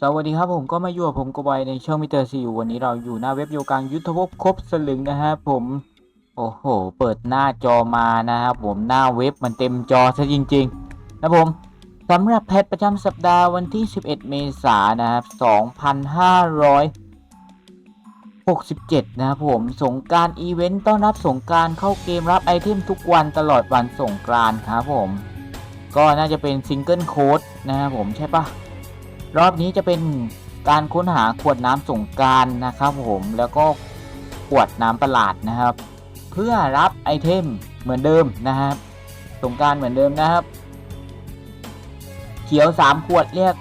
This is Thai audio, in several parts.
สวัสดีครับผมก็มาอยู่กับผมกบอยในช่องมิเตอร์ซีวันนี้เราอยู่หน้าเว็บโยกังยุทธภพครบสลึงนะครับผมโอ้โห เปิดหน้าจอมานะครับผมหน้าเว็บมันเต็มจอซะจริงๆ นะผมสำหรับแพทประจำสัปดาห์วันที่ 11 เมษายนนะครับ 2567 นะครับผมสงการอีเวนต์ต้อนรับสงการเข้าเกมรับไอเทมทุกวันตลอดวันสงกรานครับผม ก็น่าจะเป็นซิงเกิลโค้ด นะครับผมใช่ปะรอบนี้จะเป็นการค้นหาขวดน้ำสงการนะครับผมแล้วก็ขวดน้ำประหลาดนะครับ เพื่อรับไอเทมเหมือนเดิมนะครับสงการเหมือนเดิมนะครับ เขียว 3 ขวดเรียก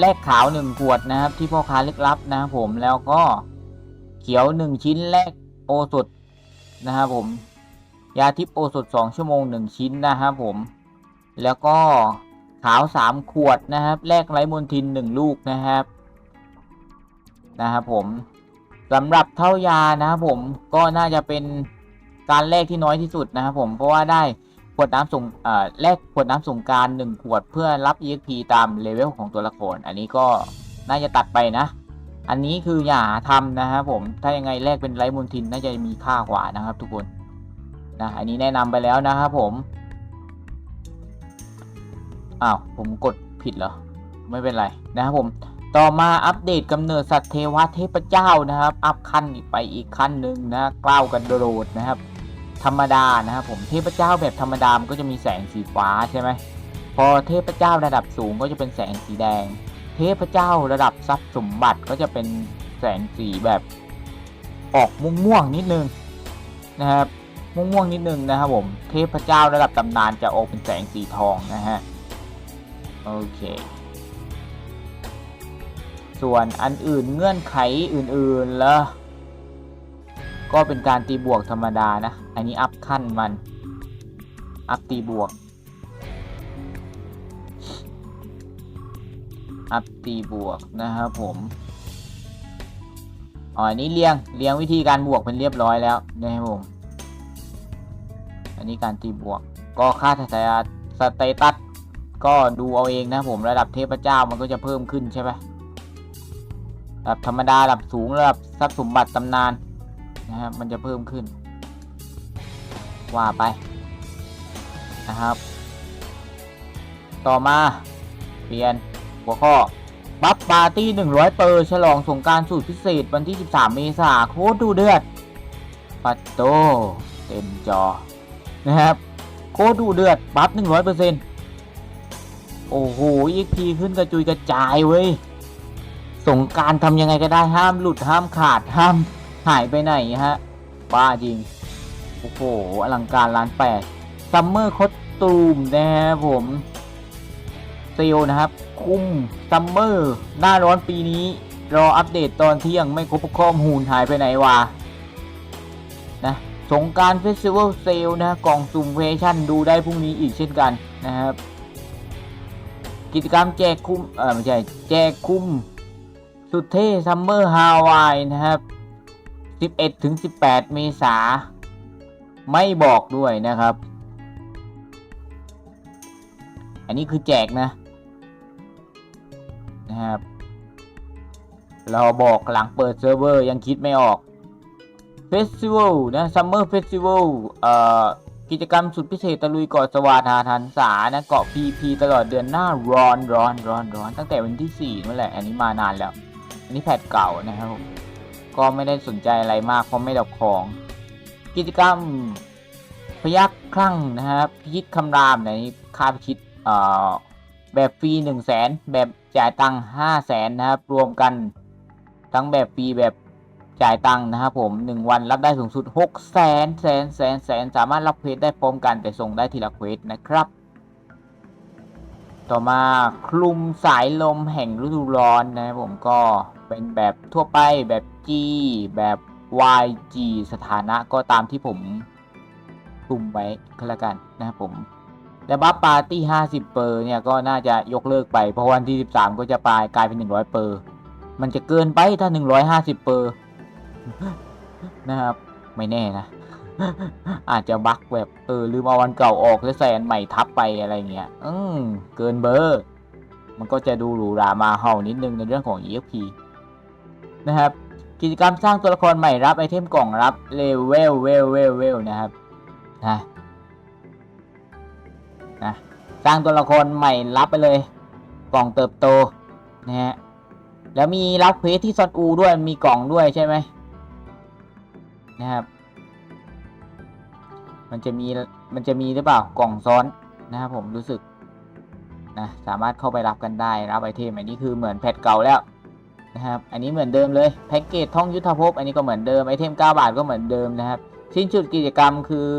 แลกขาว 1 ขวดนะครับ ที่พ่อค้าเล็กรับนะครับผมแล้วก็เขียว 1 ชิ้นแลกโอสดนะครับผมยาทิพโอสถ2ชั่วโมง 1 ชิ้นนะครับผมแล้วก็ ขาว3ขวดนะครับแลกไร้มนทิน1ลูกนะครับนะครับผมสำหรับเท่ายานะครับผมก็น่าจะเป็นการแลกที่น้อยที่สุดนะครับผมเพราะว่าได้ขวดน้ำส่งแลกขวดน้ำสงกราร1ขวดเพื่อรับ EXP ตามเลเวลของตัวละคร อันนี้ก็น่าจะตัดไปนะ อันนี้คืออย่าทำนะครับผม ถ้ายังไงแลกเป็นไร้มนทินน่าจะมีค่ากว่านะครับทุกคน นะ อันนี้แนะนำไปแล้วนะครับผม อ้าว ผมกดผิดเหรอ ไม่เป็นไรนะครับผม ต่อมาอัปเดตกำเนิดสัตว์เทวะเทพเจ้านะครับ อัพขั้นไปอีกขั้นหนึ่งนะกล้าวกันโดดนะครับ ธรรมดานะครับผมเทพเจ้าแบบธรรมดามันก็จะมีแสงสีฟ้าใช่ไหมพอเทพเจ้าระดับสูงก็จะเป็นแสงสีแดง เทพเจ้าระดับทรัพย์สมบัติก็จะเป็นแสงสีแบบออกม่วงๆนิดนึงนะครับม่วงๆนิดนึงนะครับผม เทพเจ้าระดับตำนานจะออกเป็นแสงสีทองนะฮะ โอเค ส่วนอันอื่นเงื่อนไขอื่นๆล้วก็เป็นการตีบวกธรรมดานะ อันนี้อัพขั้นมัน อัพตีบวก อัพตีบวกนะครับผมอ๋ออันนี้เรียงเรียงวิธีการบวกเป็นเรียบร้อยแล้วนะครับผม อันนี้การตีบวก ก็ค่าสเตตัสสเตตัส ก็ดูเอาเองนะผมระดับเทพเจ้ามันก็จะเพิ่มขึ้นใช่ไหมระดับธรรมดาระดับสูงระดับทรัพย์สมบัติตำนานนะครับมันจะเพิ่มขึ้น ว่าไปนะครับ ต่อมาเปลี่ยนหัวข้อบัฟปาร์ตี้ 100 เปอร์ฉลองสงการสูตรพิเศษวันที่ 13 เมษาโคตรดูเดือดปัตโต เต็มจอนะครับ โคตรดูเดือดบัฟ100% โอ้โหอีกทีขึ้นกระจุยกระจายเว้ย สงการทำยังไงก็ได้ห้ามหลุดห้ามขาดห้ามหายไปไหนฮะบ้าจริง โอ้โห อลังการล้านแปดซัมเมอร์คอสตูมนะครับผมเซลนะครับ คุ้มซัมเมอร์หน้าร้อนปีนี้ รออัปเดตตอนเที่ยงไม่ครบข้อมูลหายไปไหนวะนะสงการเฟสติวัลเซลนะกล่องซุ่มเวชั่นดูได้พรุ่งนี้อีกเช่นกันนะครับ กิจกรรมแจกคุ้มเออไม่ใช่แจกคุ้มสุดเท่ซัมเมอร์ฮาวายนะครับ 11ถึง18 เมษาไม่บอกด้วยนะครับ อันนี้คือแจกนะนะครับ เราบอกหลังเปิดเซิร์ฟเวอร์ยังคิดไม่ออกเฟสติวัลนะซัมเมอร์เฟสติวัลเอ่อ กิจกรรมสุดพิเศษตะลุยเกาะสวาทาทันสานะเกาะพีพีตลอดเดือนหน้าร้อนร้อนร้อนร้อนตั้งแต่วันที่ 4นั่นแหละ อันนี้มานานแล้ว อันนี้แพทเก่านะครับก็ไม่ได้สนใจอะไรมากเพราะไม่ดอกของ กิจกรรมพยักคลั่งนะครับพิชิตคำรามในค่าพิชิตเอ่อแบบฟรี1 0 0 0 0แสนแบบจ่ายตังค์5 0 0แสนนะครับ รวมกันทั้งแบบฟรีแบบ จ่ายตังค์นะครับผม 1 วันรับได้สูงสุด6แสนแสนแสนแสนสามารถรับเควสได้พร้อมกันแต่ส่งได้ทีละเควสนะครับ ต่อมาคลุมสายลมแห่งฤดูร้อนนะครับผมก็เป็นแบบทั่วไปแบบ G แบบ YG สถานะก็ตามที่ผมคลุมไว้ก็แล้วกันนะครับผมและบัฟปาร์ตี้ 50 เปอร์เนี่ยก็น่าจะยกเลิกไปเพราะวันที่ 13 ก็จะปลายกลายเป็น 100 เปอร์ มันจะเกินไปถ้า 150 เปอร์ นะครับ ไม่แน่นะ อาจจะบั๊กแบบเออลืมเอาวันเก่าออกแล้วใส่อันใหม่ทับไปอะไรเงี้ย อืมเกินเบอร์ มันก็จะดูหรูหรามาเห่านิดนึงในเรื่องของ EXP นะครับ กิจกรรมสร้างตัวละครใหม่รับไอเทมกล่องรับเลเวลเวลเวลเวลนะครับนะนะสร้างตัวละครใหม่รับไปเลย กล่องเติบโตนะฮะแล้วมีรับเควสที่ซอนอูด้วยมีกล่องด้วยใช่ไหม นะครับ มันจะมีมันจะมีหรือเปล่ากล่องซ้อนนะครับผมรู้สึกนะสามารถเข้าไปรับกันได้รับไอเทมอันนี้คือเหมือนแพทเก่าแล้วนะครับอันนี้เหมือนเดิมเลยแพ็กเกจท่องยุทธภพอันนี้ก็เหมือนเดิมไอเทม 9 บาทก็เหมือนเดิมนะครับสิ้นสุดกิจกรรมคือ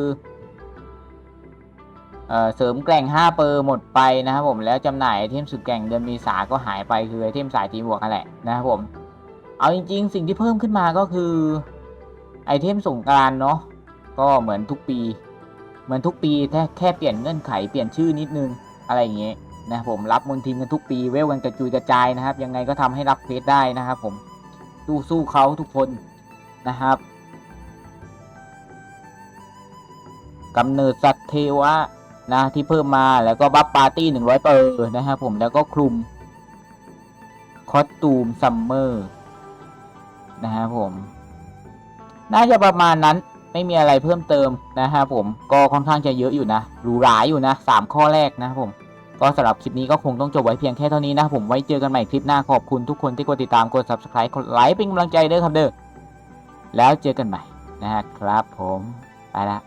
เอเสริมแกร่ง5เปอร์หมดไปนะครับผมแล้วจำหน่ายไอเทมสุดแกร่งเดือนมีสาก็หายไปคือไอเทมสายทีมบวกนั่นแหละนะครับผมเอาจริง ๆ สิ่งที่เพิ่มขึ้นมาก็คือ ไอเทมสงกานต์เนาะก็เหมือนทุกปี เหมือนทุกปีแค่แค่เปลี่ยนเงื่อนไขเปลี่ยนชื่อนิดนึงอะไรอย่างเงี้ยนะครับผมรับมนทินกันทุกปีเวลกันกระจุยกระจายนะครับ ยังไงก็ทำให้รับเพจได้นะครับผมสู้สู้เขาทุกคนนะครับกำเนิดสัตว์เทวะนะที่เพิ่มมาแล้วก็บัฟปาร์ตี้หนึ่งร้อยเปอร์นะครับผมแล้วก็คลุมคอสตูมซัมเมอร์นะครับผม น่าจะประมาณนั้นไม่มีอะไรเพิ่มเติมนะครับผมก็ค่อนข้างจะเยอะอยู่นะหรูหราอยู่นะสามข้อแรกนะครับผมก็สำหรับคลิปนี้ก็คงต้องจบไว้เพียงแค่เท่านี้นะครับผมไว้เจอกันใหม่คลิปหน้าขอบคุณทุกคนที่กดติดตามกด subscribe กดไลค์เป็นกำลังใจเด้อครับเด้อแล้วเจอกันใหม่นะครับผมไปละ